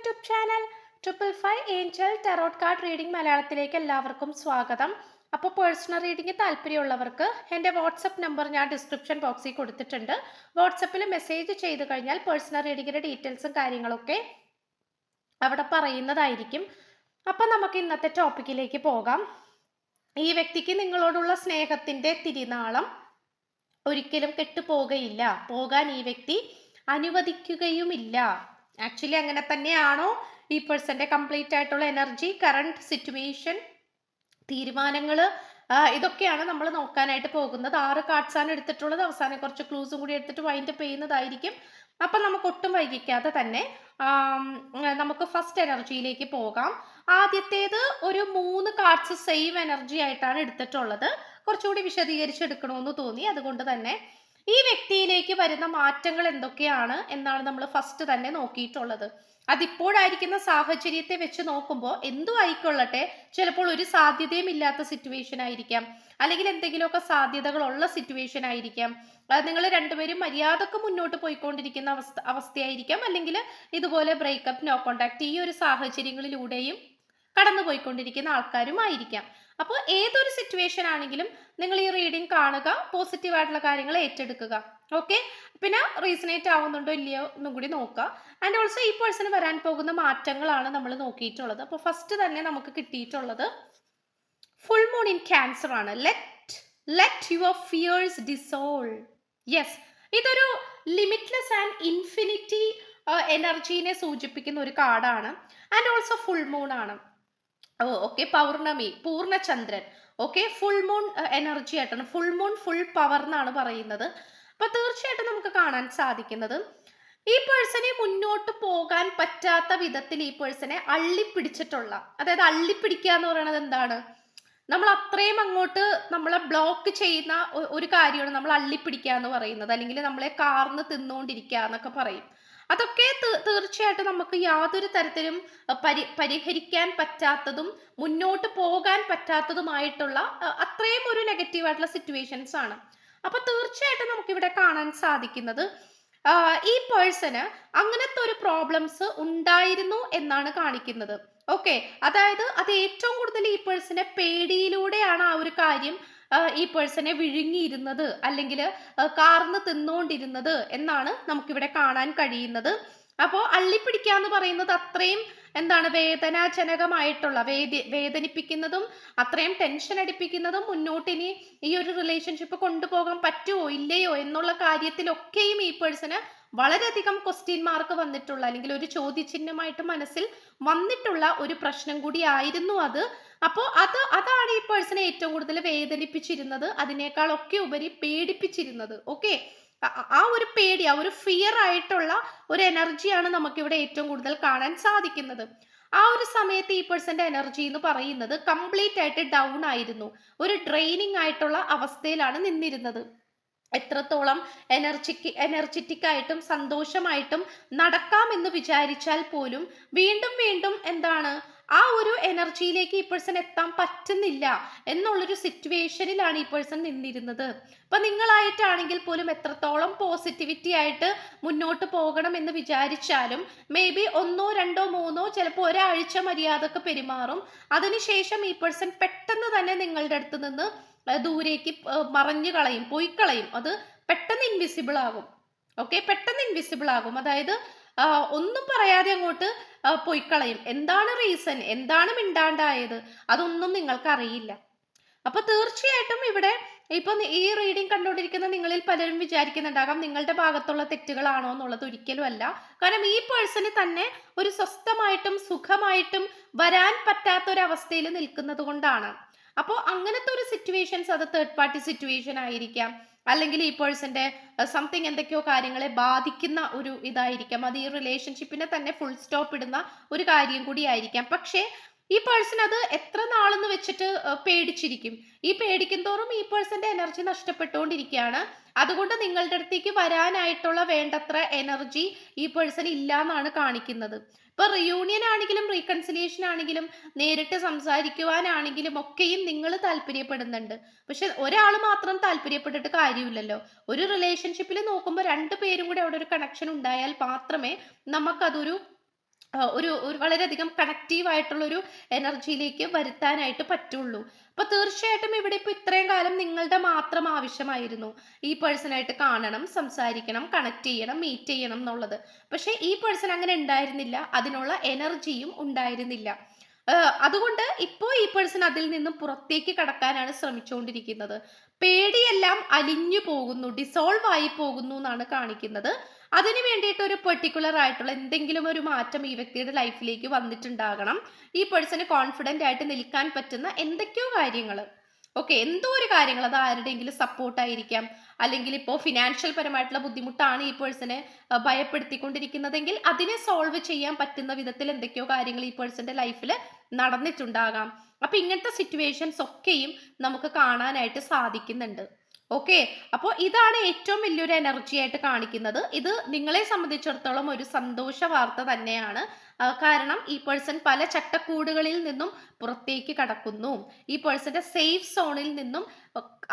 YouTube channel triple five angel tarot card reading മലയാളത്തിലേക്ക് എല്ലാവർക്കും സ്വാഗതം. അപ്പോൾ പേഴ്സണൽ റീഡിംഗ് താല്പര്യമുള്ളവർക്ക് എന്റെ വാട്സപ്പ് നമ്പർ ഞാൻ ഡിസ്ക്രിപ്ഷൻ ബോക്സിൽ കൊടുത്തിട്ടുണ്ട്. വാട്സപ്പിൽ മെസ്സേജ് ചെയ്ത് കഴിഞ്ഞാൽ പേഴ്സണൽ റീഡിങ്ങിന്റെ ഡീറ്റെയിൽസും കാര്യങ്ങളൊക്കെ അവിടെ പറയുന്നതായിരിക്കും. അപ്പം നമുക്ക് ഇന്നത്തെ ടോപ്പിക്കിലേക്ക് പോകാം. ഈ വ്യക്തിക്ക് നിങ്ങളോടുള്ള സ്നേഹത്തിന്റെ തിരിനാളം ഒരിക്കലും കെട്ടുപോകയില്ല. പോകാൻ ഈ വ്യക്തി അനുവദിക്കുകയുമില്ല. ആക്ച്വലി അങ്ങനെ തന്നെയാണോ? ഈ പേഴ്സന്റെ കംപ്ലീറ്റ് ആയിട്ടുള്ള എനർജി കറണ്ട് സിറ്റുവേഷൻ തീരുമാനങ്ങൾ ഇതൊക്കെയാണ് നമ്മൾ നോക്കാനായിട്ട് പോകുന്നത്. ആറ് കാർഡ്സ് ആണ് എടുത്തിട്ടുള്ളത്. അവസാനം കുറച്ച് ക്ലൂസും കൂടി എടുത്തിട്ട് വൈൻഡ് അപ്പ് ചെയ്യുന്നതായിരിക്കും. അപ്പം നമുക്ക് ഒട്ടും വൈകിക്കാതെ തന്നെ നമുക്ക് ഫസ്റ്റ് എനർജിയിലേക്ക് പോകാം. ആദ്യത്തേത് ഒരു മൂന്ന് കാർഡ്സ് സെയിം എനർജി ആയിട്ടാണ് എടുത്തിട്ടുള്ളത്. കുറച്ചുകൂടി വിശദീകരിച്ചെടുക്കണമെന്ന് തോന്നി. അതുകൊണ്ട് തന്നെ ഈ വ്യക്തിയിലേക്ക് വരുന്ന മാറ്റങ്ങൾ എന്തൊക്കെയാണ് എന്നാണ് നമ്മൾ ഫസ്റ്റ് തന്നെ നോക്കിയിട്ടുള്ളത്. അതിപ്പോഴായിരിക്കുന്ന സാഹചര്യത്തെ വെച്ച് നോക്കുമ്പോൾ എന്തു ആയിക്കൊള്ളട്ടെ ചിലപ്പോൾ ഒരു സാധ്യതയും ഇല്ലാത്ത സിറ്റുവേഷൻ ആയിരിക്കാം. അല്ലെങ്കിൽ എന്തെങ്കിലുമൊക്കെ സാധ്യതകളുള്ള സിറ്റുവേഷൻ ആയിരിക്കാം. നിങ്ങൾ രണ്ടുപേരും മര്യാദയ്ക്ക് മുന്നോട്ട് പോയിക്കൊണ്ടിരിക്കുന്ന അവസ്ഥ അവസ്ഥയായിരിക്കാം. അല്ലെങ്കിൽ ഇതുപോലെ ബ്രേക്കപ്പ് നോ കോണ്ടാക്ട് ഈ ഒരു സാഹചര്യങ്ങളിലൂടെയും കടന്നു പോയിക്കൊണ്ടിരിക്കുന്ന ആൾക്കാരുമായിരിക്കാം. അപ്പോൾ ഏതൊരു സിറ്റുവേഷൻ ആണെങ്കിലും നിങ്ങൾ ഈ റീഡിംഗ് കാണുക പോസിറ്റീവ് ആയിട്ടുള്ള കാര്യങ്ങൾ ഏറ്റെടുക്കുക. ഓക്കെ പിന്നെ റീസണേറ്റ് ആവുന്നുണ്ടോ ഇല്ലയോ എന്നും കൂടി നോക്കുക. ആൻഡ് ഓൾസോ ഈ പേഴ്സൺ വരാൻ പോകുന്ന മാറ്റങ്ങളാണ് നമ്മൾ നോക്കിയിട്ടുള്ളത്. അപ്പോൾ ഫസ്റ്റ് തന്നെ നമുക്ക് കിട്ടിയിട്ടുള്ളത് ഫുൾ മൂൺ ഇൻ ക്യാൻസർ ആണ്. Let let your fears dissolve yes ഇതൊരു ലിമിറ്റ്ലെസ് ആൻഡ് ഇൻഫിനിറ്റി എനർജീനെ സൂചിപ്പിക്കുന്ന ഒരു കാർഡാണ് ആൻഡ് ഓൾസോ ഫുൾ മൂൺ ആണ്. ഓക്കെ പൗർണമി പൂർണചന്ദ്രൻ ഓക്കെ ഫുൾ മൂൺ എനർജി ആയിട്ടാണ്. ഫുൾ മൂൺ ഫുൾ പവർ എന്നാണ് പറയുന്നത്. അപ്പൊ തീർച്ചയായിട്ടും നമുക്ക് കാണാൻ സാധിക്കുന്നത്. ഈ പേഴ്സണെ മുന്നോട്ട് പോകാൻ പറ്റാത്ത വിധത്തിൽ ഈ പേഴ്സണെ അള്ളിപ്പിടിച്ചിട്ടുള്ള അതായത് അള്ളിപ്പിടിക്കുക എന്ന് പറയുന്നത് എന്താണ്? നമ്മൾ അത്രയും അങ്ങോട്ട് നമ്മളെ ബ്ലോക്ക് ചെയ്യുന്ന ഒരു കാര്യമാണ് നമ്മൾ അള്ളിപ്പിടിക്കുക എന്ന് പറയുന്നത്. അല്ലെങ്കിൽ നമ്മളെ കാർന്ന് തിന്നുകൊണ്ടിരിക്കുക എന്നൊക്കെ പറയും. അതൊക്കെ തീർച്ചയായിട്ടും നമുക്ക് യാതൊരു തരത്തിലും പരി പരിഹരിക്കാൻ പറ്റാത്തതും മുന്നോട്ട് പോകാൻ പറ്റാത്തതുമായിട്ടുള്ള അത്രയും ഒരു നെഗറ്റീവ് ആയിട്ടുള്ള സിറ്റുവേഷൻസ് ആണ്. അപ്പൊ തീർച്ചയായിട്ടും നമുക്കിവിടെ കാണാൻ സാധിക്കുന്നത് ഈ പേഴ്സന് അങ്ങനത്തെ ഒരു പ്രോബ്ലംസ് ഉണ്ടായിരുന്നു എന്നാണ് കാണിക്കുന്നത്. ഓക്കെ അതായത് അത് ഏറ്റവും കൂടുതൽ ഈ പേഴ്സിനെ പേടിയിലൂടെയാണ് ആ ഒരു കാര്യം ഈ പേഴ്സണെ വിഴുങ്ങിയിരുന്നത് അല്ലെങ്കിൽ കാർന്ന് തിന്നുകൊണ്ടിരുന്നത് എന്നാണ് നമുക്കിവിടെ കാണാൻ കഴിയുന്നത്. അപ്പോൾ അള്ളിപ്പിടിക്കുക എന്ന് പറയുന്നത് അത്രയും എന്താണ് വേദനാജനകമായിട്ടുള്ള വേദി വേദനിപ്പിക്കുന്നതും അത്രയും ടെൻഷൻ അടിപ്പിക്കുന്നതും മുന്നോട്ടിനി ഈ ഒരു റിലേഷൻഷിപ്പ് കൊണ്ടുപോകാൻ പറ്റുമോ ഇല്ലയോ എന്നുള്ള കാര്യത്തിലൊക്കെയും ഈ പേഴ്സണ് വളരെയധികം ക്വസ്റ്റ്യൻ മാർക്ക് വന്നിട്ടുള്ള അല്ലെങ്കിൽ ഒരു ചോദ്യചിഹ്നമായിട്ട് മനസ്സിൽ വന്നിട്ടുള്ള ഒരു പ്രശ്നം കൂടി ആയിരുന്നു അത്. അപ്പോൾ അത് അതാണ് ഈ പേഴ്സണെ ഏറ്റവും കൂടുതൽ വേദനിപ്പിച്ചിരുന്നത് അതിനേക്കാളൊക്കെ ഉപരി പേടിപ്പിച്ചിരുന്നത്. ഓക്കെ ആ ഒരു പേടി ആ ഒരു ഫിയർ ആയിട്ടുള്ള ഒരു എനർജിയാണ് നമുക്കിവിടെ ഏറ്റവും കൂടുതൽ കാണാൻ സാധിക്കുന്നത്. ആ ഒരു സമയത്ത് ഈ പേഴ്സന്റെ എനർജി എന്ന് പറയുന്നത് കംപ്ലീറ്റ് ആയിട്ട് ഡൗൺ ആയിരുന്നു. ഒരു ഡ്രെയിനിങ് ആയിട്ടുള്ള അവസ്ഥയിലാണ് നിന്നിരുന്നത്. എത്രത്തോളം എനർജിക്ക് എനർജറ്റിക് ആയിട്ടും സന്തോഷമായിട്ടും നടക്കാമെന്ന് വിചാരിച്ചാൽ പോലും വീണ്ടും വീണ്ടും എന്താണ് ആ ഒരു എനർജിയിലേക്ക് ഈ പേഴ്സൺ എത്താൻ പറ്റുന്നില്ല എന്നുള്ളൊരു സിറ്റുവേഷനിലാണ് ഈ പേഴ്സൺ നിന്നിരുന്നത്. അപ്പൊ നിങ്ങളായിട്ടാണെങ്കിൽ പോലും എത്രത്തോളം പോസിറ്റിവിറ്റി ആയിട്ട് മുന്നോട്ട് പോകണം എന്ന് വിചാരിച്ചാലും മേ ബി ഒന്നോ രണ്ടോ മൂന്നോ ചിലപ്പോൾ ഒരാഴ്ച മര്യാദയ്ക്ക് പെരുമാറും. അതിനുശേഷം ഈ പേഴ്സൺ പെട്ടെന്ന് തന്നെ നിങ്ങളുടെ അടുത്ത് നിന്ന് ദൂരേക്ക് മറഞ്ഞു കളയും പോയി കളയും. അത് പെട്ടെന്ന് ഇൻവിസിബിൾ ആകും. ഓക്കെ പെട്ടെന്ന് ഇൻവിസിബിൾ ആകും. അതായത് ഒന്നും പറയാതെ അങ്ങോട്ട് ആ, പോയി കളയും എന്താണ് റീസൺ എന്താണ് മിണ്ടാണ്ടായത്? അതൊന്നും നിങ്ങൾക്ക് അറിയില്ല അപ്പൊ തീർച്ചയായിട്ടും ഇവിടെ ഇപ്പൊ ഈ റീഡിംഗ് കണ്ടുകൊണ്ടിരിക്കുന്ന നിങ്ങളിൽ പലരും വിചാരിക്കുന്നുണ്ടാകാം നിങ്ങളുടെ ഭാഗത്തുള്ള തെറ്റുകളാണോ എന്നുള്ളത് ഒരിക്കലും അല്ല. കാരണം ഈ പേഴ്സണ് തന്നെ ഒരു സ്വസ്ഥമായിട്ടും സുഖമായിട്ടും വരാൻ പറ്റാത്ത ഒരു അവസ്ഥയിൽ നിൽക്കുന്നത് കൊണ്ടാണ്. അപ്പോൾ അങ്ങനത്തെ ഒരു സിറ്റുവേഷൻസ് അത് തേർഡ് പാർട്ടി സിറ്റുവേഷൻ ആയിരിക്കാം. അല്ലെങ്കിൽ ഈ പേഴ്സന്റെ സംതിങ് എന്തൊക്കെയോ കാര്യങ്ങളെ ബാധിക്കുന്ന ഒരു ഇതായിരിക്കാം. അത് ഈ റിലേഷൻഷിപ്പിനെ തന്നെ ഫുൾ സ്റ്റോപ്പ് ഇടുന്ന ഒരു കാര്യം കൂടി ആയിരിക്കാം. പക്ഷേ ഈ പേഴ്സൺ അത് എത്ര നാളെന്ന് വെച്ചിട്ട് പേടിച്ചിരിക്കും. ഈ പേടിക്കും തോറും ഈ പേഴ്സന്റെ എനർജി നഷ്ടപ്പെട്ടുകൊണ്ടിരിക്കുകയാണ്. അതുകൊണ്ട് നിങ്ങളുടെ അടുത്തേക്ക് വരാനായിട്ടുള്ള വേണ്ടത്ര എനർജി ഈ പേഴ്സൺ ഇല്ല എന്നാണ് കാണിക്കുന്നത്. ഇപ്പൊ റിയൂണിയൻ ആണെങ്കിലും റീകൺസിലിയേഷൻ ആണെങ്കിലും നേരിട്ട് സംസാരിക്കുവാനാണെങ്കിലും ഒക്കെയും നിങ്ങൾ താല്പര്യപ്പെടുന്നുണ്ട്. പക്ഷെ ഒരാൾ മാത്രം താല്പര്യപ്പെട്ടിട്ട് കാര്യമില്ലല്ലോ. ഒരു റിലേഷൻഷിപ്പിൽ നോക്കുമ്പോൾ രണ്ടു പേരും കൂടെ അവിടെ ഒരു കണക്ഷൻ ഉണ്ടായാൽ മാത്രമേ നമുക്കതൊരു ഒരു ഒരു വളരെയധികം കണക്റ്റീവ് ആയിട്ടുള്ള ഒരു എനർജിയിലേക്ക് വരുത്താനായിട്ട് പറ്റുള്ളൂ. അപ്പൊ തീർച്ചയായിട്ടും ഇവിടെ ഇപ്പൊ ഇത്രയും കാലം നിങ്ങളുടെ മാത്രം ആവശ്യമായിരുന്നു ഈ പേഴ്സണായിട്ട് കാണണം സംസാരിക്കണം കണക്ട് ചെയ്യണം മീറ്റ് ചെയ്യണം എന്നുള്ളത്. പക്ഷെ ഈ പേഴ്സൺ അങ്ങനെ ഉണ്ടായിരുന്നില്ല. അതിനുള്ള എനർജിയും ഉണ്ടായിരുന്നില്ല. അതുകൊണ്ട് ഇപ്പോ ഈ പേഴ്സൺ അതിൽ നിന്നും പുറത്തേക്ക് കടക്കാനാണ് ശ്രമിച്ചുകൊണ്ടിരിക്കുന്നത്. പേടിയെല്ലാം അലിഞ്ഞു പോകുന്നു ഡിസോൾവ് ആയി പോകുന്നു എന്നാണ് കാണിക്കുന്നത്. അതിന് വേണ്ടിയിട്ട് ഒരു പെർട്ടിക്കുലർ ആയിട്ടുള്ള എന്തെങ്കിലും ഒരു മാറ്റം ഈ വ്യക്തിയുടെ ലൈഫിലേക്ക് വന്നിട്ടുണ്ടാകണം. ഈ പേഴ്സണ് കോൺഫിഡന്റ് ആയിട്ട് നിൽക്കാൻ പറ്റുന്ന എന്തൊക്കെയോ കാര്യങ്ങൾ ഓക്കെ എന്തോ ഒരു കാര്യങ്ങൾ. അത് ആരുടെയെങ്കിലും സപ്പോർട്ടായിരിക്കാം അല്ലെങ്കിൽ ഇപ്പോൾ ഫിനാൻഷ്യൽ പരമായിട്ടുള്ള ബുദ്ധിമുട്ടാണ് ഈ പേഴ്സണെ ഭയപ്പെടുത്തിക്കൊണ്ടിരിക്കുന്നതെങ്കിൽ അതിനെ സോൾവ് ചെയ്യാൻ പറ്റുന്ന വിധത്തിൽ എന്തൊക്കെയോ കാര്യങ്ങൾ ഈ പേഴ്സന്റെ ലൈഫിൽ നടന്നിട്ടുണ്ടാകാം. അപ്പൊ ഇങ്ങനത്തെ സിറ്റുവേഷൻസ് ഒക്കെയും നമുക്ക് കാണാനായിട്ട് സാധിക്കുന്നുണ്ട്. ഓക്കെ അപ്പോൾ ഇതാണ് ഏറ്റവും വലിയൊരു എനർജി ആയിട്ട് കാണിക്കുന്നത്. ഇത് നിങ്ങളെ സംബന്ധിച്ചിടത്തോളം ഒരു സന്തോഷ വാർത്ത തന്നെയാണ്. കാരണം ഈ പേഴ്സൺ പല ചട്ടക്കൂടുകളിൽ നിന്നും പുറത്തേക്ക് കടക്കുന്നു. ഈ പേഴ്സന്റെ സേഫ് സോണിൽ നിന്നും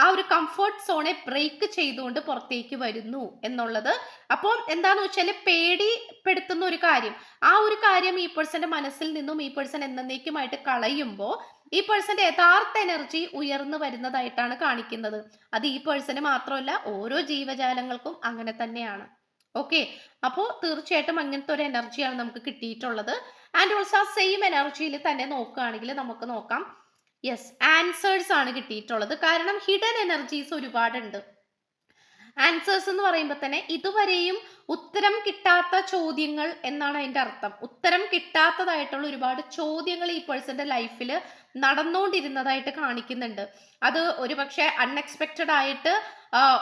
ആ ഒരു കംഫർട്ട് സോണെ ബ്രേക്ക് ചെയ്തുകൊണ്ട് പുറത്തേക്ക് വരുന്നു എന്നുള്ളത്. അപ്പോൾ എന്താന്ന് വെച്ചാൽ പേടിപ്പെടുത്തുന്ന ഒരു കാര്യം. ആ ഒരു കാര്യം ഈ പേഴ്സന്റെ മനസ്സിൽ നിന്നും ഈ പേഴ്സൺ എന്നേക്കുമായിട്ട് കളയുമ്പോൾ ഈ പേഴ്സന്റെ യഥാർത്ഥ എനർജി ഉയർന്നു വരുന്നതായിട്ടാണ് കാണിക്കുന്നത്. അത് ഈ പേഴ്സന് മാത്രമല്ല ഓരോ ജീവജാലങ്ങൾക്കും അങ്ങനെ തന്നെയാണ്. ഓക്കെ അപ്പോൾ തീർച്ചയായിട്ടും അങ്ങനത്തെ ഒരു എനർജിയാണ് നമുക്ക് കിട്ടിയിട്ടുള്ളത്. ആൻഡ് ഓൾസോ ആ സെയിം എനർജിയിൽ തന്നെ നോക്കുകയാണെങ്കിൽ നമുക്ക് നോക്കാം. യെസ് ആൻസേഴ്സ് ആണ് കിട്ടിയിട്ടുള്ളത്. കാരണം ഹിഡൻ എനർജീസ് ഒരുപാടുണ്ട്. ആൻസേഴ്സ് എന്ന് പറയുമ്പോൾ തന്നെ ഇതുവരെയും ഉത്തരം കിട്ടാത്ത ചോദ്യങ്ങൾ എന്നാണ് അതിന്റെ അർത്ഥം. ഉത്തരം കിട്ടാത്തതായിട്ടുള്ള ഒരുപാട് ചോദ്യങ്ങൾ ഈ പേഴ്സന്റെ ലൈഫിൽ നടന്നുകൊണ്ടിരുന്നതായിട്ട് കാണിക്കുന്നുണ്ട്. അത് ഒരുപക്ഷെ അൺഎക്സ്പെക്റ്റഡ് ആയിട്ട്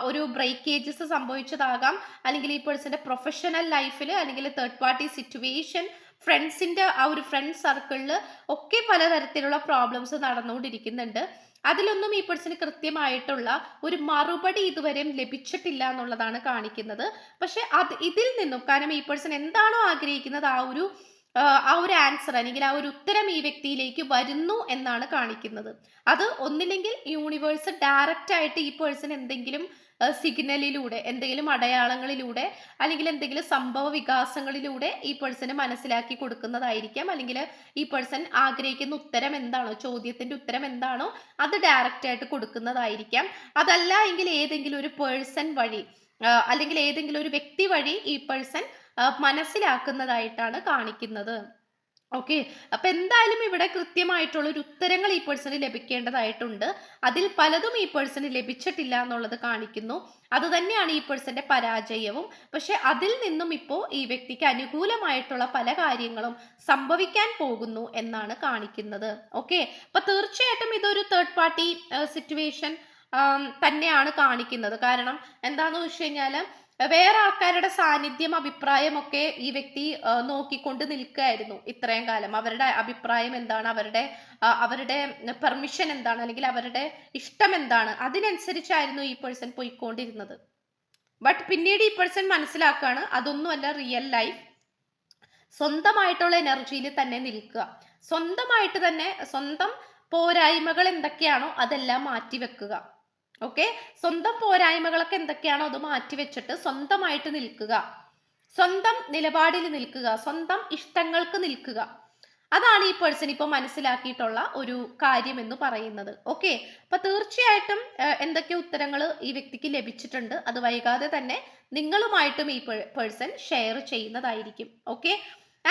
ഒരു ബ്രേക്കേജസ് സംഭവിച്ചതാകാം. അല്ലെങ്കിൽ ഈ പേഴ്സന്റെ പ്രൊഫഷണൽ ലൈഫിൽ അല്ലെങ്കിൽ തേർഡ് പാർട്ടി സിറ്റുവേഷൻ ഫ്രണ്ട്സിന്റെ ആ ഒരു ഫ്രണ്ട് സർക്കിളിൽ ഒക്കെ പലതരത്തിലുള്ള പ്രോബ്ലംസ് നടന്നുകൊണ്ടിരിക്കുന്നുണ്ട് അതിലൊന്നും ഈ പേഴ്സൺ കൃത്യമായിട്ടുള്ള ഒരു മറുപടി ഇതുവരെയും ലഭിച്ചിട്ടില്ല എന്നുള്ളതാണ് കാണിക്കുന്നത്. പക്ഷെ അത് ഇതിൽ നിന്നും കാരണം ഈ പേഴ്സൺ എന്താണോ ആഗ്രഹിക്കുന്നത് ആ ഒരു ആ, ഒരു ആൻസർ അല്ലെങ്കിൽ ആ ഒരു ഉത്തരം ഈ വ്യക്തിയിലേക്ക് വരുന്നു എന്നാണ് കാണിക്കുന്നത്. അത് ഒന്നില്ലെങ്കിൽ യൂണിവേഴ്സ് ഡയറക്റ്റ് ആയിട്ട് ഈ പേഴ്സൺ എന്തെങ്കിലും സിഗ്നലിലൂടെ എന്തെങ്കിലും അടയാളങ്ങളിലൂടെ അല്ലെങ്കിൽ എന്തെങ്കിലും സംഭവ വികാസങ്ങളിലൂടെ ഈ പേഴ്സണ് മനസ്സിലാക്കി കൊടുക്കുന്നതായിരിക്കാം. അല്ലെങ്കിൽ ഈ പേഴ്സൺ ആഗ്രഹിക്കുന്ന ഉത്തരം എന്താണോ ചോദ്യത്തിന്റെ ഉത്തരം എന്താണോ അത് ഡയറക്റ്റ് ആയിട്ട് കൊടുക്കുന്നതായിരിക്കാം. അതല്ല എങ്കിൽ ഏതെങ്കിലും ഒരു പേഴ്സൺ വഴി അല്ലെങ്കിൽ ഏതെങ്കിലും ഒരു വ്യക്തി വഴി ഈ പേഴ്സൺ മനസ്സിലാക്കുന്നതായിട്ടാണ് കാണിക്കുന്നത്. ഓക്കെ അപ്പൊ എന്തായാലും ഇവിടെ കൃത്യമായിട്ടുള്ള ഒരു ഉത്തരങ്ങൾ ഈ പേഴ്സണ് ലഭിക്കേണ്ടതായിട്ടുണ്ട്. അതിൽ പലതും ഈ പേഴ്സണ് ലഭിച്ചിട്ടില്ല എന്നുള്ളത് കാണിക്കുന്നു. അത് തന്നെയാണ് ഈ പേഴ്സന്റെ പരാജയവും. പക്ഷെ അതിൽ നിന്നും ഇപ്പോൾ ഈ വ്യക്തിക്ക് അനുകൂലമായിട്ടുള്ള പല കാര്യങ്ങളും സംഭവിക്കാൻ പോകുന്നു എന്നാണ് കാണിക്കുന്നത്. ഓക്കെ അപ്പൊ തീർച്ചയായിട്ടും ഇതൊരു തേർഡ് പാർട്ടി സിറ്റുവേഷൻ തന്നെയാണ് കാണിക്കുന്നത്. കാരണം എന്താന്ന് വെച്ച് കഴിഞ്ഞാൽ വേറെ ആൾക്കാരുടെ സാന്നിധ്യം അഭിപ്രായമൊക്കെ ഈ വ്യക്തി നോക്കിക്കൊണ്ട് നിൽക്കുകയായിരുന്നു ഇത്രയും കാലം. അവരുടെ അഭിപ്രായം എന്താണ്? അവരുടെ അവരുടെ പെർമിഷൻ എന്താണ്? അല്ലെങ്കിൽ അവരുടെ ഇഷ്ടം എന്താണ്? അതിനനുസരിച്ചായിരുന്നു ഈ പേഴ്സൺ പോയിക്കൊണ്ടിരുന്നത്. ബട്ട് പിന്നീട് ഈ പേഴ്സൺ മനസ്സിലാക്കുകയാണ് അതൊന്നുമല്ല റിയൽ ലൈഫ് സ്വന്തമായിട്ടുള്ള എനർജിയിൽ തന്നെ നിൽക്കുക. സ്വന്തമായിട്ട് തന്നെ സ്വന്തം പോരായ്മകൾ എന്തൊക്കെയാണോ അതെല്ലാം മാറ്റി വെക്കുക ഓക്കെ സ്വന്തം പോരായ്മകളൊക്കെ എന്തൊക്കെയാണോ അത് മാറ്റി വെച്ചിട്ട് സ്വന്തമായിട്ട് നിൽക്കുക. സ്വന്തം നിലപാടിൽ നിൽക്കുക. സ്വന്തം ഇഷ്ടങ്ങൾക്ക് നിൽക്കുക. അതാണ് ഈ പേഴ്സൺ ഇപ്പോൾ മനസ്സിലാക്കിയിട്ടുള്ള ഒരു കാര്യം എന്ന് പറയുന്നത്. ഓക്കെ അപ്പൊ തീർച്ചയായിട്ടും എന്തൊക്കെ ഉത്തരങ്ങൾ ഈ വ്യക്തിക്ക് ലഭിച്ചിട്ടുണ്ട് അത് വൈകാതെ തന്നെ നിങ്ങളുമായിട്ടും ഈ പേഴ്സൺ ഷെയർ ചെയ്യുന്നതായിരിക്കും. ഓക്കെ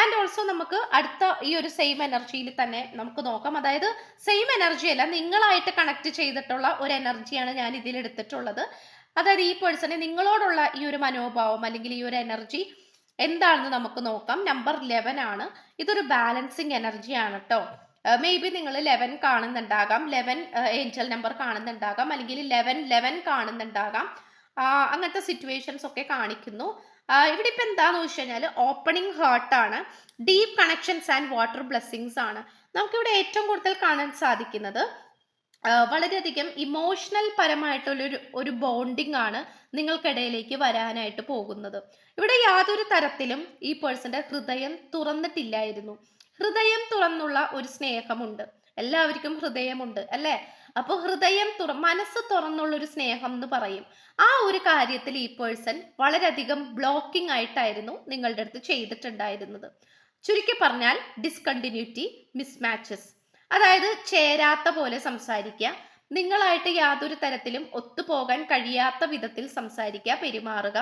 ആൻഡ് ഓൾസോ നമുക്ക് അടുത്ത ഈ ഒരു സെയിം എനർജിയിൽ തന്നെ നമുക്ക് നോക്കാം. അതായത് സെയിം എനർജി അല്ല നിങ്ങളായിട്ട് കണക്ട് ചെയ്തിട്ടുള്ള ഒരു എനർജിയാണ് ഞാൻ ഇതിൽ എടുത്തിട്ടുള്ളത്. അതായത് ഈ പേഴ്സണെ നിങ്ങളോടുള്ള ഈ ഒരു മനോഭാവം അല്ലെങ്കിൽ ഈ ഒരു എനർജി എന്താണെന്ന് നമുക്ക് നോക്കാം. നമ്പർ ലെവൻ ആണ്. ഇതൊരു ബാലൻസിങ് എനർജിയാണ് കേട്ടോ മേ ബി നിങ്ങൾ ലെവൻ കാണുന്നുണ്ടാകാം. ലെവൻ ഏഞ്ചൽ നമ്പർ കാണുന്നുണ്ടാകാം. അല്ലെങ്കിൽ ലെവൻ ലെവൻ കാണുന്നുണ്ടാകാം. അങ്ങനത്തെ സിറ്റുവേഷൻസ് ഒക്കെ കാണിക്കുന്നു. ഇവിടെ ഇപ്പൊ എന്താന്ന് വെച്ച് കഴിഞ്ഞാൽ ഓപ്പണിംഗ് ആണ്. Deep connections and water blessings ആണ്. നമുക്കിവിടെ ഏറ്റവും കൂടുതൽ കാണാൻ സാധിക്കുന്നത് വളരെയധികം ഇമോഷണൽ പരമായിട്ടുള്ളൊരു ഒരു ബോണ്ടിങ് ആണ് നിങ്ങൾക്കിടയിലേക്ക് വരാനായിട്ട് പോകുന്നത്. ഇവിടെ യാതൊരു തരത്തിലും ഈ പേഴ്സന്റെ ഹൃദയം തുറന്നിട്ടില്ലായിരുന്നു. ഹൃദയം തുറന്നുള്ള ഒരു സ്നേഹമുണ്ട്. എല്ലാവർക്കും ഹൃദയമുണ്ട് അല്ലേ? അപ്പോൾ ഹൃദയം തുറ മനസ്സ് തുറന്നുള്ള ഒരു സ്നേഹം എന്ന് പറയും. ആ ഒരു കാര്യത്തിൽ ഈ പേഴ്സൺ വളരെയധികം ബ്ലോക്കിംഗ് ആയിട്ടായിരുന്നു നിങ്ങളുടെ അടുത്ത് ചെയ്തിട്ടുണ്ടായിരുന്നത്. ചുരുക്കി പറഞ്ഞാൽ ഡിസ്കണ്ടിന്യൂറ്റി മിസ്മാച്ചസ് അതായത് ചേരാത്ത പോലെ സംസാരിക്കുക നിങ്ങളായിട്ട് യാതൊരു തരത്തിലും ഒത്തുപോകാൻ കഴിയാത്ത വിധത്തിൽ സംസാരിക്കുക പെരുമാറുക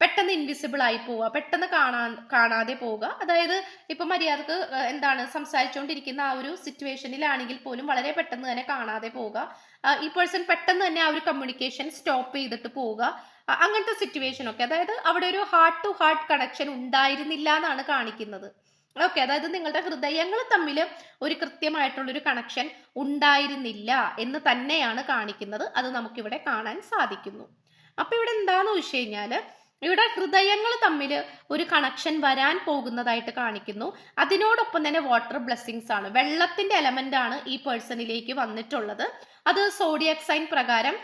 പെട്ടെന്ന് ഇൻവിസിബിൾ ആയി പോവുക പെട്ടെന്ന് കാണാ കാണാതെ പോവുക. അതായത് ഇപ്പൊ മര്യാദയ്ക്ക് എന്താണ് സംസാരിച്ചുകൊണ്ടിരിക്കുന്ന ആ ഒരു സിറ്റുവേഷനിലാണെങ്കിൽ പോലും വളരെ പെട്ടെന്ന് തന്നെ കാണാതെ പോവുക. ഈ പേഴ്സൺ പെട്ടെന്ന് തന്നെ ആ ഒരു കമ്മ്യൂണിക്കേഷൻ സ്റ്റോപ്പ് ചെയ്തിട്ട് പോവുക. അങ്ങനത്തെ സിറ്റുവേഷൻ ഒക്കെ. അതായത് അവിടെ ഒരു ഹാർട്ട് ടു ഹാർട്ട് കണക്ഷൻ ഉണ്ടായിരുന്നില്ല എന്നാണ് കാണിക്കുന്നത്. ഓക്കെ അതായത് നിങ്ങളുടെ ഹൃദയങ്ങൾ തമ്മിൽ ഒരു കൃത്യമായിട്ടുള്ളൊരു കണക്ഷൻ ഉണ്ടായിരുന്നില്ല എന്ന് തന്നെയാണ് കാണിക്കുന്നത്. അത് നമുക്കിവിടെ കാണാൻ സാധിക്കുന്നു. അപ്പൊ ഇവിടെ എന്താന്ന് വെച്ച് കഴിഞ്ഞാൽ ഇവിടെ ഹൃദയങ്ങൾ തമ്മിൽ ഒരു കണക്ഷൻ വരാൻ പോകുന്നതായിട്ട് കാണിക്കുന്നു. അതിനോടൊപ്പം തന്നെ വാട്ടർ ബ്ലെസ്സിങ്സ് ആണ്. വെള്ളത്തിന്റെ എലമെന്റ് ആണ് ഈ പേഴ്സണിലേക്ക് വന്നിട്ടുള്ളത്. അത് സോഡിയക് സൈൻ പ്രകാരം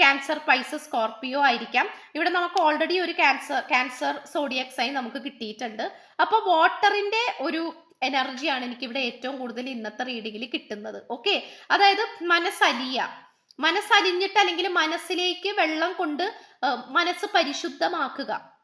ക്യാൻസർ പൈസ സ്കോർപിയോ ആയിരിക്കാം. ഇവിടെ നമുക്ക് ഓൾറെഡി ഒരു ക്യാൻസർ ക്യാൻസർ സോഡിയക് സൈൻ നമുക്ക് കിട്ടിയിട്ടുണ്ട്. അപ്പോൾ വാട്ടറിന്റെ ഒരു എനർജിയാണ് എനിക്ക് ഇവിടെ ഏറ്റവും കൂടുതൽ ഇന്നത്തെ റീഡിങ്ങിൽ കിട്ടുന്നത്. ഓക്കെ അതായത് മനസ്സലിയ മനസ്സലിഞ്ഞിട്ട് അല്ലെങ്കിൽ മനസ്സിലേക്ക് വെള്ളം കൊണ്ട് മനസ്സ് പരിശുദ്ധമാക്കുക.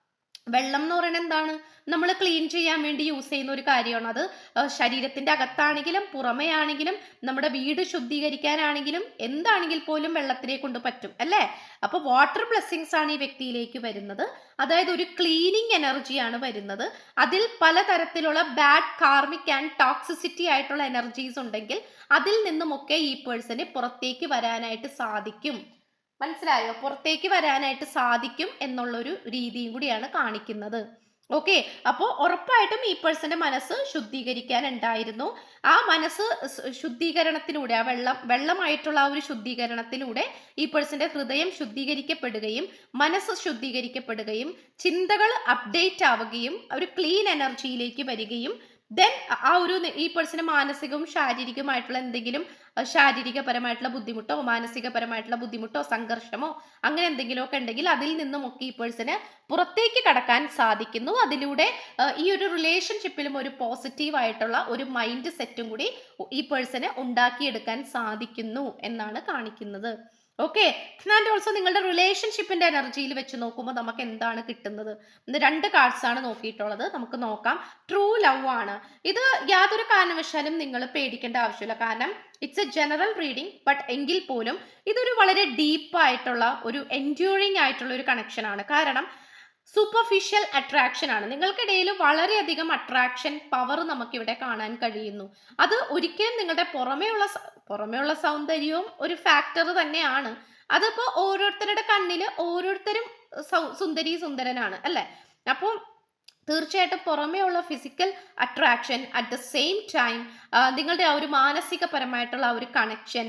വെള്ളം എന്ന് പറയുന്നത് എന്താണ്? നമ്മൾ ക്ലീൻ ചെയ്യാൻ വേണ്ടി യൂസ് ചെയ്യുന്ന ഒരു കാര്യമാണ്. അത് ശരീരത്തിന്റെ അകത്താണെങ്കിലും പുറമേ ആണെങ്കിലും നമ്മുടെ വീട് ശുദ്ധീകരിക്കാനാണെങ്കിലും എന്താണെങ്കിൽ പോലും വെള്ളത്തിനെ കൊണ്ട് പറ്റും അല്ലേ? അപ്പോൾ വാട്ടർ ബ്ലെസ്സിങ്സ് ആണ് ഈ വ്യക്തിയിലേക്ക് വരുന്നത്. അതായത് ഒരു ക്ലീനിങ് എനർജിയാണ് വരുന്നത്. അതിൽ പലതരത്തിലുള്ള ബാഡ് കാർമിക് ആൻഡ് ടോക്സിസിറ്റി ആയിട്ടുള്ള എനർജീസ് ഉണ്ടെങ്കിൽ അതിൽ നിന്നുമൊക്കെ ഈ പേഴ്സന് പുറത്തേക്ക് വരാനായിട്ട് സാധിക്കും. മനസ്സിലായോ? പുറത്തേക്ക് വരാനായിട്ട് സാധിക്കും എന്നുള്ളൊരു രീതിയും കൂടിയാണ് കാണിക്കുന്നത്. ഓക്കെ അപ്പോൾ ഉറപ്പായിട്ടും ഈ പേഴ്സന്റെ മനസ്സ് ശുദ്ധീകരിക്കാൻ ഉണ്ടായിരുന്നു ആ മനസ്സ് ശുദ്ധീകരണത്തിലൂടെ ആ വെള്ളം വെള്ളമായിട്ടുള്ള ആ ഒരു ശുദ്ധീകരണത്തിലൂടെ ഈ പേഴ്സന്റെ ഹൃദയം ശുദ്ധീകരിക്കപ്പെടുകയും മനസ്സ് ശുദ്ധീകരിക്കപ്പെടുകയും ചിന്തകൾ അപ്ഡേറ്റ് ആവുകയും ഒരു ക്ലീൻ എനർജിയിലേക്ക് വരികയും ദെൻ ആ ഒരു ഈ പേഴ്സണ് മാനസികവും ശാരീരികവുമായിട്ടുള്ള എന്തെങ്കിലും ശാരീരികപരമായിട്ടുള്ള ബുദ്ധിമുട്ടോ മാനസികപരമായിട്ടുള്ള ബുദ്ധിമുട്ടോ സംഘർഷമോ അങ്ങനെ എന്തെങ്കിലുമൊക്കെ ഉണ്ടെങ്കിൽ അതിൽ നിന്നും ഒക്കെ ഈ പേഴ്സണ് പുറത്തേക്ക് കടക്കാൻ സാധിക്കുന്നു. അതിലൂടെ ഈ ഒരു റിലേഷൻഷിപ്പിലും ഒരു പോസിറ്റീവ് ആയിട്ടുള്ള ഒരു മൈൻഡ് സെറ്റും കൂടി ഈ പേഴ്സണ് ഉണ്ടാക്കിയെടുക്കാൻ സാധിക്കുന്നു എന്നാണ് കാണിക്കുന്നത്. ഓക്കെ ആൻഡ് ഓൾസോ നിങ്ങളുടെ റിലേഷൻഷിപ്പിന്റെ എനർജിയിൽ വെച്ച് നോക്കുമ്പോൾ നമുക്ക് എന്താണ് കിട്ടുന്നത്? രണ്ട് കാർഡ്സ് ആണ് നോക്കിയിട്ടുള്ളത്. നമുക്ക് നോക്കാം. ട്രൂ ലവ് ആണ്. ഇത് യാതൊരു കാരണവശാലും നിങ്ങൾ പേടിക്കേണ്ട ആവശ്യമില്ല. കാരണം it's a general reading but എങ്കിൽ പോലും ഇതൊരു വളരെ ഡീപ്പായിട്ടുള്ള ഒരു എൻഡ്യൂറിങ് ആയിട്ടുള്ള ഒരു കണക്ഷൻ ആണ്. കാരണം സൂപ്പർഫിഷ്യൽ അട്രാക്ഷൻ ആണ്. നിങ്ങൾക്കിടയിൽ വളരെയധികം അട്രാക്ഷൻ പവർ നമുക്കിവിടെ കാണാൻ കഴിയുന്നു. അത് ഒരിക്കലും നിങ്ങളുടെ പുറമേയുള്ള പുറമേയുള്ള സൗന്ദര്യവും ഒരു ഫാക്ടർ തന്നെയാണ്. അതിപ്പോ ഓരോരുത്തരുടെ കണ്ണിൽ ഓരോരുത്തരും സുന്ദരി സുന്ദരനാണ് അല്ലെ? അപ്പോൾ തീർച്ചയായിട്ടും പുറമേയുള്ള physical attraction at the same time നിങ്ങളുടെ ആ ഒരു മാനസികപരമായിട്ടുള്ള ആ ഒരു കണക്ഷൻ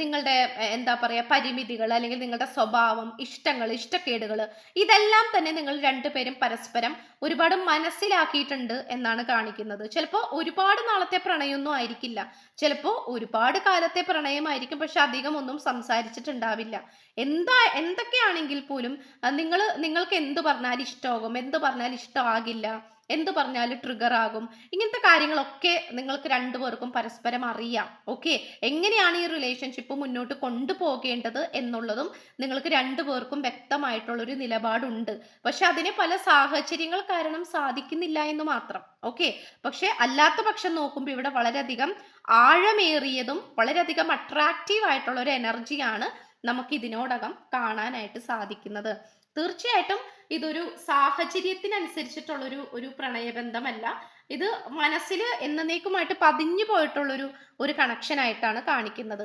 നിങ്ങളുടെ എന്താ പറയുക പരിമിതികൾ അല്ലെങ്കിൽ നിങ്ങളുടെ സ്വഭാവം ഇഷ്ടങ്ങൾ ഇഷ്ടക്കേടുകൾ ഇതെല്ലാം തന്നെ നിങ്ങൾ രണ്ടുപേരും പരസ്പരം ഒരുപാട് മനസ്സിലാക്കിയിട്ടുണ്ട് എന്നാണ് കാണിക്കുന്നത്. ചിലപ്പോൾ ഒരുപാട് നാളത്തെ പ്രണയമൊന്നും ആയിരിക്കില്ല. ചിലപ്പോൾ ഒരുപാട് കാലത്തെ പ്രണയമായിരിക്കും പക്ഷെ അധികം ഒന്നും സംസാരിച്ചിട്ടുണ്ടാവില്ല. എന്താ എന്തൊക്കെയാണെങ്കിൽ പോലും നിങ്ങൾ നിങ്ങൾക്ക് എന്ത് പറഞ്ഞാൽ ഇഷ്ടമാകും എന്ത് പറഞ്ഞാൽ ഇഷ്ടമാകില്ല എന്ത് പറഞ്ഞാൽ ട്രിഗർ ആകും ഇങ്ങനത്തെ കാര്യങ്ങളൊക്കെ നിങ്ങൾക്ക് രണ്ടുപേർക്കും പരസ്പരം അറിയാം ഓക്കെ എങ്ങനെയാണ് ഈ റിലേഷൻഷിപ്പ് മുന്നോട്ട് കൊണ്ടുപോകേണ്ടത് എന്നുള്ളതും നിങ്ങൾക്ക് രണ്ടുപേർക്കും വ്യക്തമായിട്ടുള്ളൊരു നിലപാടുണ്ട്. പക്ഷെ അതിന് പല സാഹചര്യങ്ങൾ കാരണം സാധിക്കുന്നില്ല എന്ന് മാത്രം ഓക്കെ പക്ഷെ അല്ലാത്ത പക്ഷം നോക്കുമ്പോൾ ഇവിടെ വളരെയധികം ആഴമേറിയതും വളരെയധികം അട്രാക്റ്റീവ് ആയിട്ടുള്ള ഒരു എനർജിയാണ് നമുക്ക് ഇതിനോടകം കാണാനായിട്ട് സാധിക്കുന്നത്. തീർച്ചയായിട്ടും ഇതൊരു സാഹചര്യത്തിനനുസരിച്ചിട്ടുള്ളൊരു ഒരു പ്രണയബന്ധമല്ല. ഇത് മനസ്സിൽ എന്നേക്കുമായിട്ട് പതിഞ്ഞു പോയിട്ടുള്ളൊരു ഒരു കണക്ഷൻ ആയിട്ടാണ് കാണിക്കുന്നത്.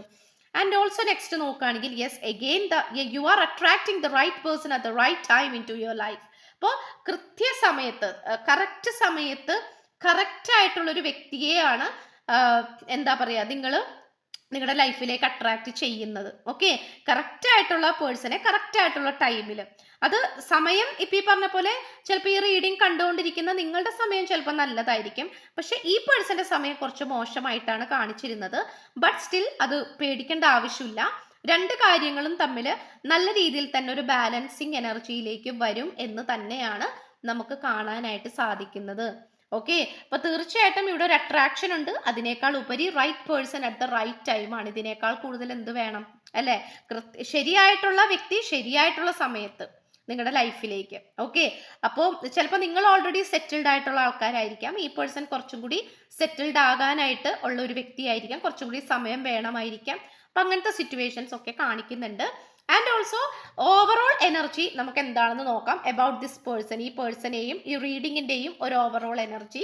ആൻഡ് ഓൾസോ നെക്സ്റ്റ് നോക്കുകയാണെങ്കിൽ yes again the you are attracting the right person at the right time into your life അപ്പോൾ കൃത്യസമയത്ത് കറക്റ്റ് സമയത്ത് കറക്റ്റ് ആയിട്ടുള്ളൊരു വ്യക്തിയെയാണ് എന്താ പറയുക നിങ്ങൾ നിങ്ങളുടെ ലൈഫിലേക്ക് അട്രാക്ട് ചെയ്യുന്നത്. ഓക്കെ കറക്റ്റ് ആയിട്ടുള്ള പേഴ്സണെ കറക്റ്റ് ആയിട്ടുള്ള ടൈമിൽ അത് സമയം ഇപ്പം ഈ പറഞ്ഞ പോലെ ചിലപ്പോൾ ഈ റീഡിങ് കണ്ടുകൊണ്ടിരിക്കുന്ന നിങ്ങളുടെ സമയം ചിലപ്പോൾ നല്ലതായിരിക്കും. പക്ഷെ ഈ പേഴ്സന്റെ സമയം കുറച്ച് മോശമായിട്ടാണ് കാണിച്ചിരുന്നത്. ബട്ട് സ്റ്റിൽ അത് പേടിക്കേണ്ട ആവശ്യമില്ല. രണ്ട് കാര്യങ്ങളും തമ്മിൽ നല്ല രീതിയിൽ തന്നെ ഒരു ബാലൻസിങ് എനർജിയിലേക്ക് വരും എന്ന് തന്നെയാണ് നമുക്ക് കാണാനായിട്ട് സാധിക്കുന്നത്. ഓക്കെ അപ്പൊ തീർച്ചയായിട്ടും ഇവിടെ ഒരു അട്രാക്ഷൻ ഉണ്ട്. അതിനേക്കാൾ ഉപരി right person at the right time ആണ്. ഇതിനേക്കാൾ കൂടുതൽ എന്ത് വേണം? അല്ലെ? ശരിയായിട്ടുള്ള വ്യക്തി ശരിയായിട്ടുള്ള സമയത്ത് നിങ്ങളുടെ ലൈഫിലേക്ക് ഓക്കെ അപ്പോൾ ചിലപ്പോൾ നിങ്ങൾ ഓൾറെഡി സെറ്റിൽഡ് ആയിട്ടുള്ള ആൾക്കാരായിരിക്കാം. ഈ പേഴ്സൺ കുറച്ചും കൂടി സെറ്റിൽഡ് ആകാനായിട്ട് ഉള്ള ഒരു വ്യക്തിയായിരിക്കാം. കുറച്ചും കൂടി സമയം വേണമായിരിക്കാം. അപ്പം അങ്ങനത്തെ സിറ്റുവേഷൻസ് ഒക്കെ കാണിക്കുന്നുണ്ട്. ആൻഡ് ഓൾസോ ഓവറോൾ എനർജി നമുക്ക് എന്താണെന്ന് നോക്കാം. അബൌട്ട് ദിസ് പേഴ്സൺ ഈ പേഴ്സണെയും ഈ റീഡിങ്ങിന്റെയും ഒരു ഓവറോൾ എനർജി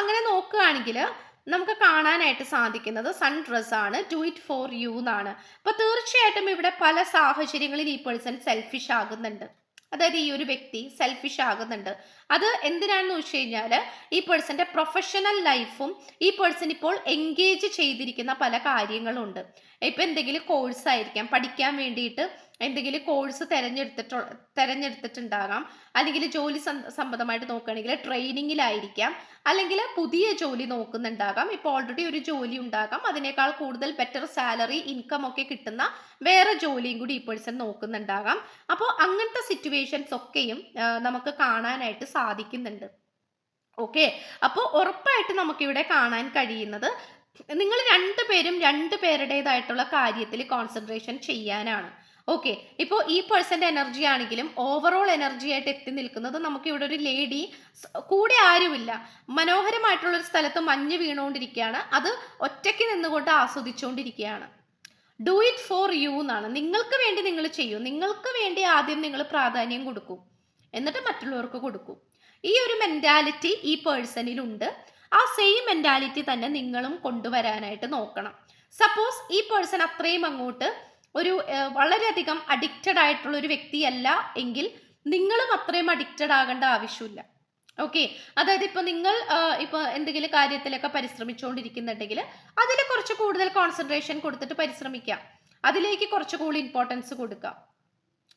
അങ്ങനെ നോക്കുകയാണെങ്കിൽ നമുക്ക് കാണാനായിട്ട് സാധിക്കുന്നത് സൺ ഡ്രസ് ആണ്. ടു ഇറ്റ് ഫോർ യു എന്നാണ്. അപ്പോൾ തീർച്ചയായിട്ടും ഇവിടെ പല സാഹചര്യങ്ങളിൽ ഈ പേഴ്സൺ സെൽഫിഷ് ആകുന്നുണ്ട്. അതായത് ഈ ഒരു വ്യക്തി സെൽഫിഷ് ആകുന്നുണ്ട്. അത് എന്തിനാണെന്ന് വെച്ച് കഴിഞ്ഞാൽ ഈ പേഴ്സന്റെ പ്രൊഫഷണൽ ലൈഫും ഈ പേഴ്സൺ ഇപ്പോൾ എൻഗേജ് ചെയ്തിരിക്കുന്ന പല കാര്യങ്ങളുണ്ട് ഇപ്പം എന്തെങ്കിലും കോഴ്സ് ആയിരിക്കാം പഠിക്കാൻ വേണ്ടിയിട്ട് എന്തെങ്കിലും കോഴ്സ് തിരഞ്ഞെടുത്തിട്ട് തിരഞ്ഞെടുത്തിട്ടുണ്ടാകാം. അല്ലെങ്കിൽ ജോലി സംബന്ധമായിട്ട് നോക്കുകയാണെങ്കിൽ ട്രെയിനിങ്ങിലായിരിക്കാം. അല്ലെങ്കിൽ പുതിയ ജോലി നോക്കുന്നുണ്ടാകാം. ഇപ്പൊ ഓൾറെഡി ഒരു ജോലി ഉണ്ടാകാം. അതിനേക്കാൾ കൂടുതൽ ബെറ്റർ സാലറി ഇൻകം ഒക്കെ കിട്ടുന്ന വേറെ ജോലിയും കൂടി ഈ പേഴ്സൺ നോക്കുന്നുണ്ടാകാം. അപ്പോൾ അങ്ങനത്തെ സിറ്റുവേഷൻസ് ഒക്കെയും നമുക്ക് കാണാനായിട്ട് സാധിക്കുന്നുണ്ട്. ഓക്കെ അപ്പോൾ ഉറപ്പായിട്ട് നമുക്കിവിടെ കാണാൻ കഴിയുന്നത് നിങ്ങൾ രണ്ടുപേരും രണ്ടു പേരുടേതായിട്ടുള്ള കാര്യത്തിൽ കോൺസെൻട്രേഷൻ ചെയ്യാനാണ്. ഓക്കെ ഇപ്പോൾ ഈ പേഴ്സന്റെ എനർജി ആണെങ്കിലും ഓവറോൾ എനർജി ആയിട്ട് എത്തി നിൽക്കുന്നത് നമുക്ക് ഇവിടെ ഒരു ലേഡി കൂടെ ആരുമില്ല. മനോഹരമായിട്ടുള്ളൊരു സ്ഥലത്ത് മഞ്ഞ് വീണുകൊണ്ടിരിക്കുകയാണ് അത് ഒറ്റയ്ക്ക് നിന്നുകൊണ്ട് ആസ്വദിച്ചുകൊണ്ടിരിക്കുകയാണ് ഡു ഇറ്റ് ഫോർ യു എന്നാണ്. നിങ്ങൾക്ക് വേണ്ടി നിങ്ങൾ ചെയ്യൂ. നിങ്ങൾക്ക് വേണ്ടി ആദ്യം നിങ്ങൾ പ്രാധാന്യം കൊടുക്കൂ. എന്നിട്ട് മറ്റുള്ളവർക്ക് കൊടുക്കൂ. ഈ ഒരു മെന്റാലിറ്റി ഈ പേഴ്സണിലുണ്ട് ആ സെയിം മെന്റാലിറ്റി തന്നെ നിങ്ങളും കൊണ്ടുവരാനായിട്ട് നോക്കണം. സപ്പോസ് ഈ പേഴ്സൺ അത്രയും അങ്ങോട്ട് ഒരു വളരെയധികം അഡിക്റ്റഡ് ആയിട്ടുള്ള ഒരു വ്യക്തിയല്ല എങ്കിൽ നിങ്ങളും അത്രയും അഡിക്റ്റഡ് ആകേണ്ട ആവശ്യമില്ല. ഓക്കെ? അതായത് ഇപ്പൊ നിങ്ങൾ ഇപ്പൊ എന്തെങ്കിലും കാര്യത്തിലൊക്കെ പരിശ്രമിച്ചുകൊണ്ടിരിക്കുന്നുണ്ടെങ്കിൽ അതിൽ കുറച്ച് കൂടുതൽ കോൺസെൻട്രേഷൻ കൊടുത്തിട്ട് പരിശ്രമിക്കാം. അതിലേക്ക് കുറച്ച് കൂടുതൽ ഇമ്പോർട്ടൻസ് കൊടുക്കാം.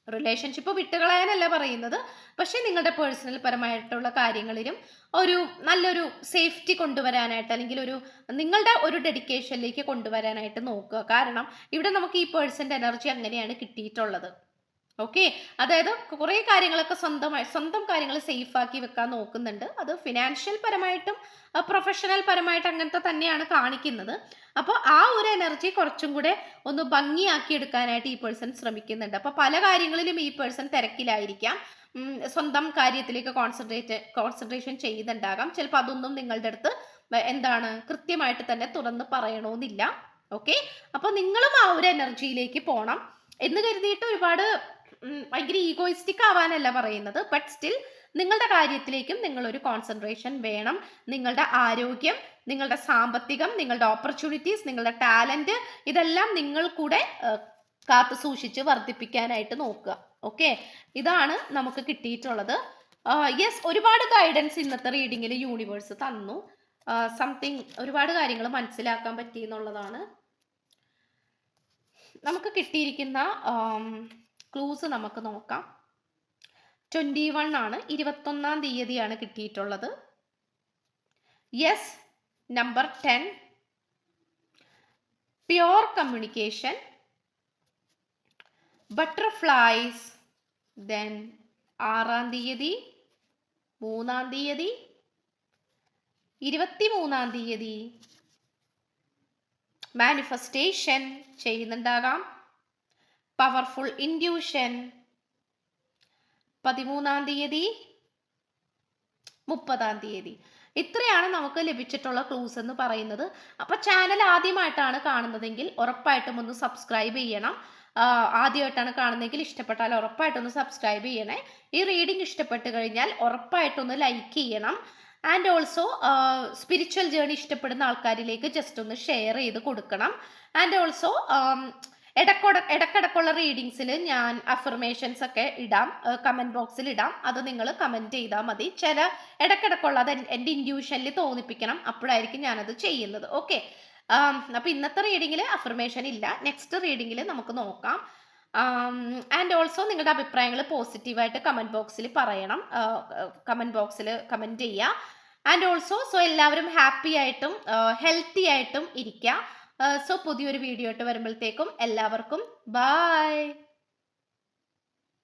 റിലേഷൻഷിപ്പ് വിട്ടുകളയാനല്ല പറയുന്നത്. പക്ഷേ നിങ്ങളുടെ പേഴ്സണൽ പരമായിട്ടുള്ള കാര്യങ്ങളിലും ഒരു നല്ലൊരു സേഫ്റ്റി കൊണ്ടുവരാനായിട്ട് അല്ലെങ്കിൽ ഒരു നിങ്ങളുടെ ഒരു ഡെഡിക്കേഷനിലേക്ക് കൊണ്ടുവരാനായിട്ട് നോക്കുക. കാരണം ഇവിടെ നമുക്ക് ഈ പേഴ്സന്റെ എനർജി അങ്ങനെയാണ് കിട്ടിയിട്ടുള്ളത്. ഓക്കെ അതായത് കുറേ കാര്യങ്ങളൊക്കെ സ്വന്തമായി സ്വന്തം കാര്യങ്ങൾ സേഫ് ആക്കി വെക്കാൻ നോക്കുന്നുണ്ട്. അത് ഫിനാൻഷ്യൽ പരമായിട്ടും പ്രൊഫഷണൽ പരമായിട്ട് അങ്ങനത്തെ തന്നെയാണ് കാണിക്കുന്നത്. അപ്പോൾ ആ ഒരു എനർജി കുറച്ചും കൂടെ ഒന്ന് ഭംഗിയാക്കി എടുക്കാനായിട്ട് ഈ പേഴ്സൺ ശ്രമിക്കുന്നുണ്ട്. അപ്പോൾ പല കാര്യങ്ങളിലും ഈ പേഴ്സൺ തിരക്കിലായിരിക്കാം. സ്വന്തം കാര്യത്തിലേക്ക് കോൺസെൻട്രേറ്റ് കോൺസെൻട്രേഷൻ ചെയ്യുന്നുണ്ടാകാം. ചിലപ്പോൾ അതൊന്നും നിങ്ങളുടെ അടുത്ത് എന്താണ് കൃത്യമായിട്ട് തന്നെ തുറന്ന് പറയണമെന്നില്ല ഓക്കെ അപ്പോൾ നിങ്ങളും ആ ഒരു എനർജിയിലേക്ക് പോകണം എന്ന് കരുതിയിട്ട് ഒരുപാട് ഭയങ്കര ഈഗോയിസ്റ്റിക് ആവാനല്ല പറയുന്നത്. ബട്ട് സ്റ്റിൽ നിങ്ങളുടെ കാര്യത്തിലേക്കും നിങ്ങളൊരു കോൺസെൻട്രേഷൻ വേണം. നിങ്ങളുടെ ആരോഗ്യം നിങ്ങളുടെ സാമ്പത്തികം നിങ്ങളുടെ ഓപ്പർച്യൂണിറ്റീസ് നിങ്ങളുടെ ടാലന്റ് ഇതെല്ലാം നിങ്ങൾ കൂടെ കാത്തു സൂക്ഷിച്ച് വർദ്ധിപ്പിക്കാനായിട്ട് നോക്കുക. ഓക്കെ ഇതാണ് നമുക്ക് കിട്ടിയിട്ടുള്ളത്. യെസ് ഒരുപാട് ഗൈഡൻസ് ഇന്നത്തെ റീഡിങ്ങിൽ യൂണിവേഴ്സ് തന്നു. സംതിങ് ഒരുപാട് കാര്യങ്ങൾ മനസ്സിലാക്കാൻ പറ്റി എന്നുള്ളതാണ്. നമുക്ക് കിട്ടിയിരിക്കുന്ന ക്ലൂസ് നമുക്ക് നോക്കാം. ട്വന്റി വൺ ആണ് ഇരുപത്തൊന്നാം തീയതിയാണ് കിട്ടിയിട്ടുള്ളത്. Yes number ten pure communication butterflies then ആറാം തീയതി മൂന്നാം തീയതി ഇരുപത്തി മൂന്നാം തീയതി. മാനിഫെസ്റ്റേഷൻ ചെയ്യുന്നുണ്ടാകാം. പവർഫുൾ ഇൻഡ്യൂഷൻ പതിമൂന്നാം തീയതി മുപ്പതാം തീയതി. ഇത്രയാണ് നമുക്ക് ലഭിച്ചിട്ടുള്ള ക്ലൂസ് എന്ന് പറയുന്നത്. അപ്പോൾ ചാനൽ ആദ്യമായിട്ടാണ് കാണുന്നതെങ്കിൽ ഉറപ്പായിട്ടും ഒന്ന് സബ്സ്ക്രൈബ് ചെയ്യണം. ആദ്യമായിട്ടാണ് കാണുന്നതെങ്കിൽ ഇഷ്ടപ്പെട്ടാൽ ഉറപ്പായിട്ടൊന്ന് സബ്സ്ക്രൈബ് ചെയ്യണേ. ഈ റീഡിംഗ് ഇഷ്ടപ്പെട്ട് കഴിഞ്ഞാൽ ഉറപ്പായിട്ടൊന്ന് ലൈക്ക് ചെയ്യണം. ആൻഡ് ഓൾസോ സ്പിരിച്വൽ ജേണി ഇഷ്ടപ്പെടുന്ന ആൾക്കാരിലേക്ക് ജസ്റ്റ് ഒന്ന് ഷെയർ ചെയ്ത് കൊടുക്കണം. ആൻഡ് ഓൾസോ ഇടക്കൊട ഇടക്കിടക്കുള്ള റീഡിങ്സിൽ ഞാൻ അഫർമേഷൻസ് ഒക്കെ ഇടാം. കമന്റ് ബോക്സിൽ ഇടാം. അത് നിങ്ങൾ കമന്റ് ചെയ്താൽ മതി. ചില ഇടക്കിടക്കുള്ള അത് എന്റെ ഇൻഡ്യൂഷനിൽ തോന്നിപ്പിക്കണം. അപ്പോഴായിരിക്കും ഞാനത് ചെയ്യുന്നത്. ഓക്കെ അപ്പോൾ ഇന്നത്തെ റീഡിങ്ങിൽ അഫർമേഷൻ ഇല്ല. നെക്സ്റ്റ് റീഡിങ്ങിൽ നമുക്ക് നോക്കാം. ആൻഡ് ഓൾസോ നിങ്ങളുടെ അഭിപ്രായങ്ങൾ പോസിറ്റീവായിട്ട് കമന്റ് ബോക്സിൽ പറയണം. കമന്റ് ബോക്സിൽ കമന്റ് ചെയ്യുക ആൻഡ് ഓൾസോ സോ എല്ലാവരും ഹാപ്പി ആയിട്ടും ഹെൽത്തി ആയിട്ടും ഇരിക്കുക സോ പുതിയൊരു വീഡിയോ ആയിട്ട് വരുമ്പോഴത്തേക്കും എല്ലാവർക്കും ബായ്